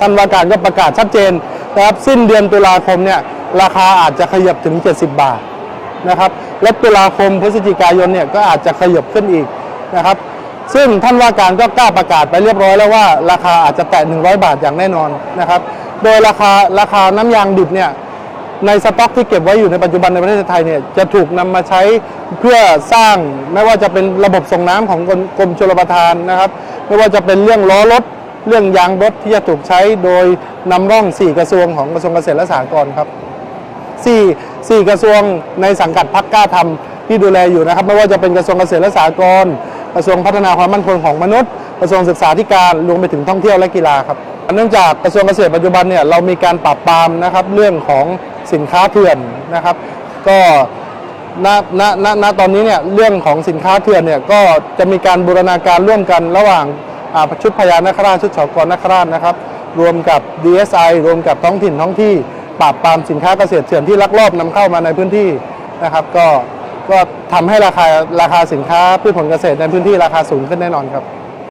ท่านว่าการก็ประกาศชัดเจนนะครับสิ้นเดือนตุลาคมเนี่ยราคาอาจจะขยับถึง 70 บาทนะครับและตุลาคมพฤศจิกายนเนี่ยก็อาจจะขยับขึ้นอีกนะครับซึ่งท่านว่าการก็กล้าประกาศไปเรียบร้อยแล้วว่าราคาอาจจะแตะ 100 บาทอย่างแน่นอนนะครับโดยราคาราคาน้ำยางดิบเนี่ยในสต็อกที่เก็บไว้อยู่ในปัจจุบันในประเทศไทยเนี่ยจะถูกนำมาใช้เพื่อสร้างไม่ว่าจะเป็นระบบส่งน้ำของกรมชลประทานนะครับ ไม่ว่าจะเป็นเรื่องล้อรถ เรื่องยางรถที่จะถูกใช้โดยนำร่อง 4 กระทรวงของกระทรวงเกษตรและสหกรณ์ครับสี่สี่กระทรวงในสังกัดพักกล้าทำที่ดูแลอยู่นะครับ ไม่ว่าจะเป็นกระทรวงเกษตรและสหกรณ์กระทรวงพัฒนาความมั่นคงของมนุษย์ กระทรวงศึกษาธิการรวมไปถึงท่องเที่ยวและกีฬาครับเนื่องจากกระทรวงเกษตรปัจจุบันเนี่ยเรามีการปราบปรามนะครับเรื่องของสินค้าเถื่อนนะครับ ก็ณณณณตอนนี้เนี่ยเรื่องของสินค้าเถื่อนเนี่ยก็จะมีการบูรณาการร่วมกันระหว่าง ชุดพญานาคราชชุดฉกรนาคราชนะครับ รวมกับ DSI รวมกับท้องถิ่นท้องที่ปราบปรามสินค้าเกษตรเถื่อนที่ลักลอบนำเข้ามาในพื้นที่นะครับ ก็ก็ทำให้ราคาราคาสินค้าพืชผลเกษตรในพื้นที่ราคาสูงขึ้นแน่นอนครับ